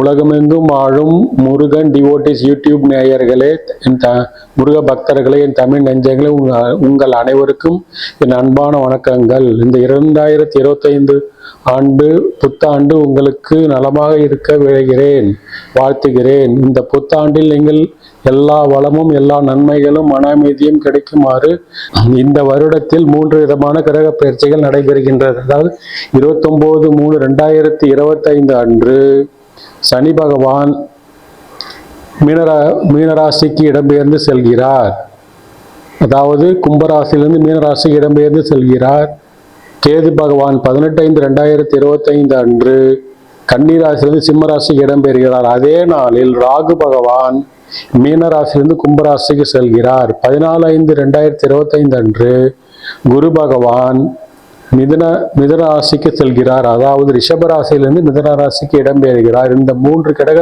உலகமெங்கும் ஆழும் Murugan devotees YouTube நேயர்களே என் த முருக பக்தர்களே என் தமிழ் நெஞ்சங்களே உங்கள் உங்கள் அனைவருக்கும் என் அன்பான வணக்கங்கள். இந்த இரண்டாயிரத்தி இருபத்தைந்து ஆண்டு புத்தாண்டு உங்களுக்கு நலமாக இருக்க விழைகிறேன் வாழ்த்துகிறேன். இந்த புத்தாண்டில் நீங்கள் எல்லா வளமும் எல்லா நன்மைகளும் மன அமைதியும் கிடைக்குமாறு இந்த வருடத்தில் மூன்று விதமான கிரக பயிற்சிகள் நடைபெறுகின்றது. அதாவது இருபத்தொம்போது மூணு ரெண்டாயிரத்தி இருபத்தைந்து அன்று சனி பகவான் மீனரா மீனராசிக்கு இடம்பெயர்ந்து செல்கிறார். அதாவது கும்பராசிலிருந்து மீனராசிக்கு இடம்பெயர்ந்து செல்கிறார். கேது பகவான் பதினெட்டு ஐந்து ரெண்டாயிரத்தி இருபத்தைந்து அன்று கன்னிராசிலிருந்து சிம்மராசிக்கு இடம்பெறுகிறார் அதே நாளில் ராகு பகவான் மீனராசிலிருந்து கும்பராசிக்கு செல்கிறார். பதினாலு ஐந்து ரெண்டாயிரத்தி இருபத்தைந்து அன்று குரு பகவான் மிதுன மிதுன ராசிக்கு செல்கிறார். அதாவது ரிஷபராசியிலிருந்து மிதனராசிக்கு ராசிக்கு இடம்பெறுகிறார் இந்த மூன்று கிரக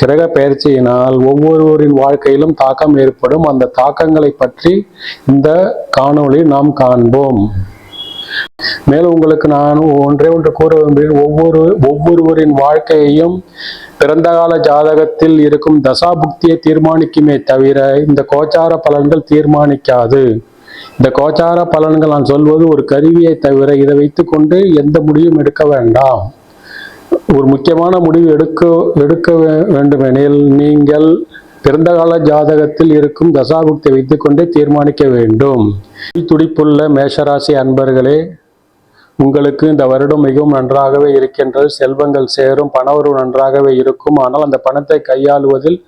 கிரக பயிற்சியினால் ஒவ்வொருவரின் வாழ்க்கையிலும் தாக்கம் ஏற்படும். அந்த தாக்கங்களை பற்றி இந்த காணொளி நாம் காண்போம். மேலும் உங்களுக்கு நான் ஒன்றே ஒன்று கூற விரும்புகிறேன். ஒவ்வொரு ஒவ்வொருவரின் வாழ்க்கையையும் பிறந்த கால ஜாதகத்தில் இருக்கும் தசாபுக்தியை தீர்மானிக்குமே தவிர இந்த கோச்சார பலன்கள் தீர்மானிக்காது. இந்த கோச்சார பலன்கள் நான் சொல்வது ஒரு கருவியை தவிர இதை வைத்துக்கொண்டு எந்த முடிவும் எடுக்க வேண்டாம். ஒரு முக்கியமான முடிவு எடுக்க எடுக்க வேண்டுமெனில் நீங்கள் பிறந்த கால ஜாதகத்தில் இருக்கும் தசாபுக்தியை வைத்துக்கொண்டே தீர்மானிக்க வேண்டும். துடிப்புள்ள மேஷராசி அன்பர்களே உங்களுக்கு இந்த வருடம் மிகவும் நன்றாகவே இருக்கின்றது. செல்வங்கள் சேரும் பணவரவு நன்றாகவே இருக்கும். ஆனால் அந்த பணத்தை கையாளுவதில்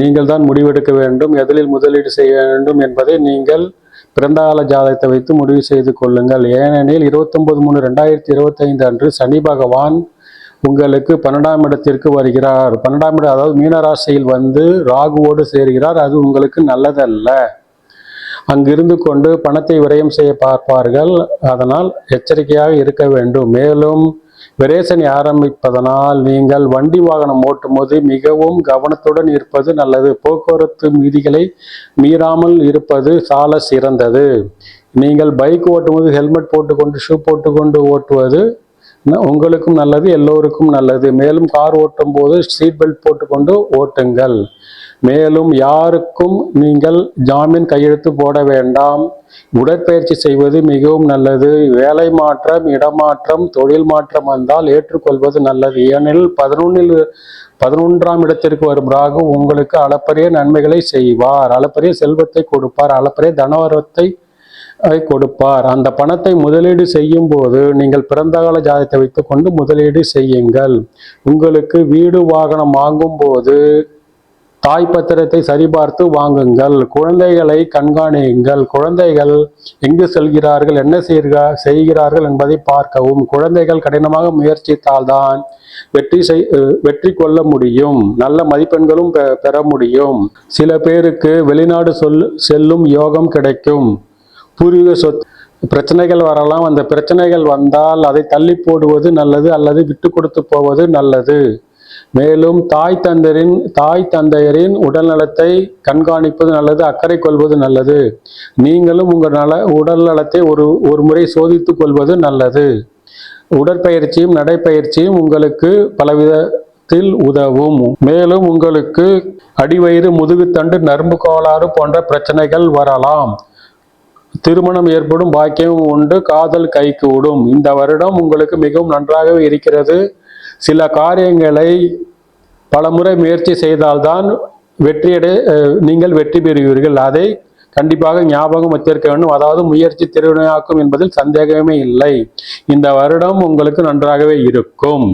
நீங்கள் தான் முடிவெடுக்க வேண்டும் எதிலில் முதலீடு செய்ய வேண்டும் என்பதை நீங்கள் பிறந்தகால ஜாதகத்தை வைத்து முடிவு செய்து கொள்ளுங்கள். ஏனெனில் இருபத்தொன்பது மூணு ரெண்டாயிரத்தி இருபத்தைந்து அன்று சனி பகவான் உங்களுக்கு பன்னெண்டாம் இடத்திற்கு வருகிறார். பன்னெண்டாம் இடம் அதாவது மீனராசியில் வந்து ராகுவோடு சேர்கிறார். அது உங்களுக்கு நல்லதல்ல. அங்கிருந்து கொண்டு பணத்தை விரயம் செய்ய பார்ப்பார்கள். அதனால் எச்சரிக்கையாக இருக்க வேண்டும். மேலும் விரேசனி ஆரம்பிப்பதனால் நீங்கள் வண்டி வாகனம் ஓட்டும்போது மிகவும் கவனத்துடன் இருப்பது நல்லது. போக்குவரத்து மீதிகளை மீறாமல் இருப்பது சால சிறந்தது. நீங்கள் பைக் ஓட்டும்போது ஹெல்மெட் போட்டுக்கொண்டு ஷூ போட்டுக்கொண்டு ஓட்டுவது உங்களுக்கும் நல்லது எல்லோருக்கும் நல்லது. மேலும் கார் ஓட்டும் போது சீட் பெல்ட் போட்டுக்கொண்டு ஓட்டுங்கள். மேலும் யாருக்கும் நீங்கள் ஜாமீன் கையெழுத்து போட வேண்டாம். உடற்பயிற்சி செய்வது மிகவும் நல்லது. வேலை மாற்றம் இடமாற்றம் தொழில் மாற்றம் வந்தால் ஏற்றுக்கொள்வது நல்லது. ஏனெனில் பதினொன்னில் பதினொன்றாம் இடத்திற்கு வரும் ராகு உங்களுக்கு அளப்பரிய நன்மைகளை செய்வார். அளப்பரிய செல்வத்தை கொடுப்பார். அளப்பரிய தனவரத்தை கொடுப்பார். அந்த பணத்தை முதலீடு செய்யும் போது நீங்கள் பிறந்தகால ஜாதகத்தை வைத்துக்கொண்டு முதலீடு செய்யுங்கள். உங்களுக்கு வீடு வாகனம் வாங்கும் போது தாய் பத்திரத்தை சரிபார்த்து வாங்குங்கள். குழந்தைகளை கண்காணியுங்கள். குழந்தைகள் எங்கு செல்கிறார்கள் என்ன செய்கிறா செய்கிறார்கள் என்பதை பார்க்கவும். குழந்தைகள் கடினமாக முயற்சித்தால்தான் வெற்றி செய் வெற்றி கொள்ள முடியும். நல்ல மதிப்பெண்களும் பெ- பெற முடியும். சில பேருக்கு வெளிநாடு சொல் செல்லும் யோகம் கிடைக்கும். பூர்வீக சொத் பிரச்சனைகள் வரலாம். அந்த பிரச்சனைகள் வந்தால் அதை தள்ளி போடுவது நல்லது அல்லது விட்டு கொடுத்து போவது நல்லது. மேலும் தாய் தந்தரின் தாய் தந்தையரின் உடல் நலத்தை கண்காணிப்பது நல்லது அக்கறை கொள்வது நல்லது. நீங்களும் உங்கள் நல உடல் நலத்தை ஒரு ஒரு முறை சோதித்து கொள்வது நல்லது. உடற்பயிற்சியும் நடைப்பயிற்சியும் உங்களுக்கு பலவிதத்தில் உதவும். மேலும் உங்களுக்கு அடிவயிறு முதுகுத்தண்டு நரம்பு கோளாறு போன்ற பிரச்சனைகள் வரலாம். திருமணம் ஏற்படும் பாக்கியம் உண்டு காதல் கைகூடும். இந்த வருடம் உங்களுக்கு மிகவும் நன்றாகவே இருக்கிறது. சில காரியங்களை பலமுறை முயற்சி செய்தால்தான் வெற்றியடை நீங்கள் வெற்றி பெறுவீர்கள். அதை கண்டிப்பாக ஞாபகம் வச்சிருக்க வேண்டும். அதாவது முயற்சி திருவினையாக்கும் என்பதில் சந்தேகமே இல்லை. இந்த வருடம் உங்களுக்கு நன்றாகவே இருக்கும்.